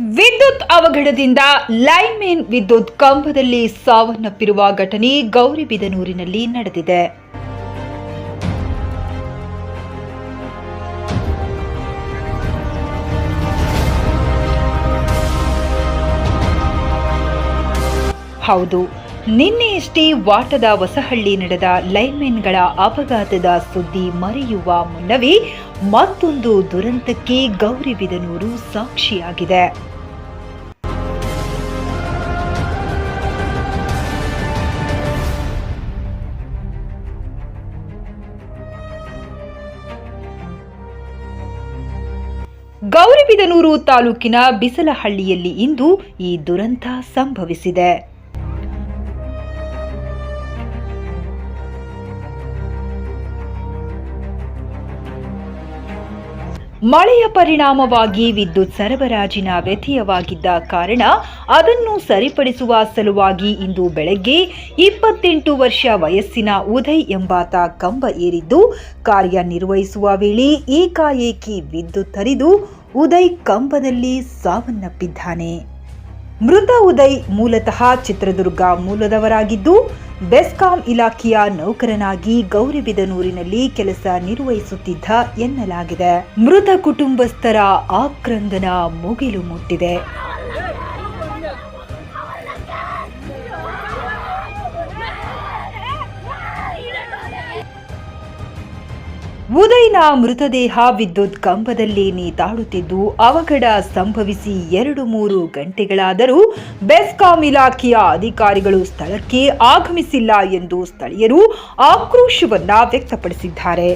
ವಿದ್ಯುತ್ ಅವಘಡದಿಂದ ಲೈನ್ಮೇನ್ ವಿದ್ಯುತ್ ಕಂಬದಲ್ಲಿ ಸಾವನ್ನಪ್ಪಿರುವ ಘಟನೆ ಗೌರಿಬಿದನೂರಿನಲ್ಲಿ ನಡೆದಿದೆ. ಹೌದು. ನಿನ್ನೆಯಷ್ಟೇ ವಾಟದ ಹೊಸಹಳ್ಳಿ ನಡೆದ ಲೈನ್ಮೆನ್ಗಳ ಅಪಘಾತದ ಸುದ್ದಿ ಮರೆಯುವ ಮುನ್ನವೇ ಮತ್ತೊಂದು ದುರಂತಕ್ಕೆ ಗೌರಿಬಿದನೂರು ಸಾಕ್ಷಿಯಾಗಿದೆ. ಗೌರಿಬಿದನೂರು ತಾಲೂಕಿನ ಬಿಸಲಹಳ್ಳಿಯಲ್ಲಿ ಇಂದು ಈ ದುರಂತ ಸಂಭವಿಸಿದೆ. ಮಳೆಯ ಪರಿಣಾಮವಾಗಿ ವಿದ್ಯುತ್ ಸರಬರಾಜಿನ ವ್ಯತ್ಯಯವಾಗಿದ್ದ ಕಾರಣ ಅದನ್ನು ಸರಿಪಡಿಸುವ ಸಲುವಾಗಿ ಇಂದು ಬೆಳಗ್ಗೆ ಇಪ್ಪತ್ತೆಂಟು ವರ್ಷ ವಯಸ್ಸಿನ ಉದಯ್ ಎಂಬಾತ ಕಂಬ ಏರಿದ್ದು ಕಾರ್ಯನಿರ್ವಹಿಸುವ ವೇಳೆ ಏಕಾಏಕಿ ವಿದ್ಯುತ್ ಹರಿದು ಉದಯ್ ಕಂಬದಲ್ಲಿ ಸಾವನ್ನಪ್ಪಿದ್ದಾನೆ. ಮೃತ ಉದಯ್ ಮೂಲತಃ ಚಿತ್ರದುರ್ಗ ಮೂಲದವರಾಗಿದ್ದು ಬೆಸ್ಕಾಂ ಇಲಾಖೆಯ ನೌಕರನಾಗಿ ಗೌರಿಬಿದನೂರಿನಲ್ಲಿ ಕೆಲಸ ನಿರ್ವಹಿಸುತ್ತಿದ್ದ ಎನ್ನಲಾಗಿದೆ. ಮೃತ ಕುಟುಂಬಸ್ಥರ ಆಕ್ರಂದನ ಮುಗಿಲು ಮುಟ್ಟಿದೆ. ಉದಯ್ನ ಮೃತದೇಹ ವಿದ್ಯುತ್ ಕಂಬದಲ್ಲಿ ನೇತಾಡುತ್ತಿದ್ದು ಅವಘಡ ಸಂಭವಿಸಿ ಎರಡು ಮೂರು ಗಂಟೆಗಳಾದರೂ ಬೆಸ್ಕಾಂ ಇಲಾಖೆಯ ಅಧಿಕಾರಿಗಳು ಸ್ಥಳಕ್ಕೆ ಆಗಮಿಸಿಲ್ಲ ಎಂದು ಸ್ಥಳೀಯರು ಆಕ್ರೋಶವನ್ನ ವ್ಯಕ್ತಪಡಿಸಿದ್ದಾರೆ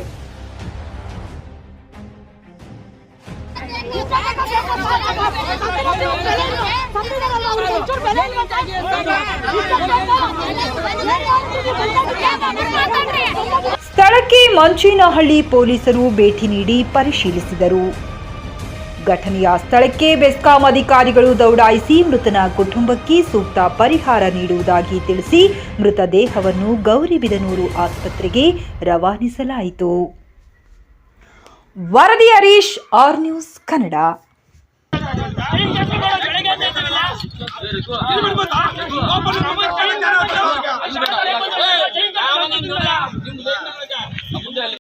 ಮಂಚೇನಹಳ್ಳಿ ಪೊಲೀಸರು ಭೇಟಿ ನೀಡಿ ಪರಿಶೀಲಿಸಿದರು ಘಟನೆಯ ಸ್ಥಳಕ್ಕೆ ಬೆಸ್ಕಾಂ ಅಧಿಕಾರಿಗಳು ದೌಡಾಯಿಸಿ ಮೃತನ ಕುಟುಂಬಕ್ಕೆ ಸೂಕ್ತ ಪರಿಹಾರ ನೀಡುವುದಾಗಿ ತಿಳಿಸಿ ಮೃತದೇಹವನ್ನು ಗೌರಿಬಿದನೂರು ಆಸ್ಪತ್ರೆಗೆ ರವಾನಿಸಲಾಯಿತು ವರದಿ ಹರೀಶ್ ಆರ್ ನ್ಯೂಸ್ ಕನ್ನಡ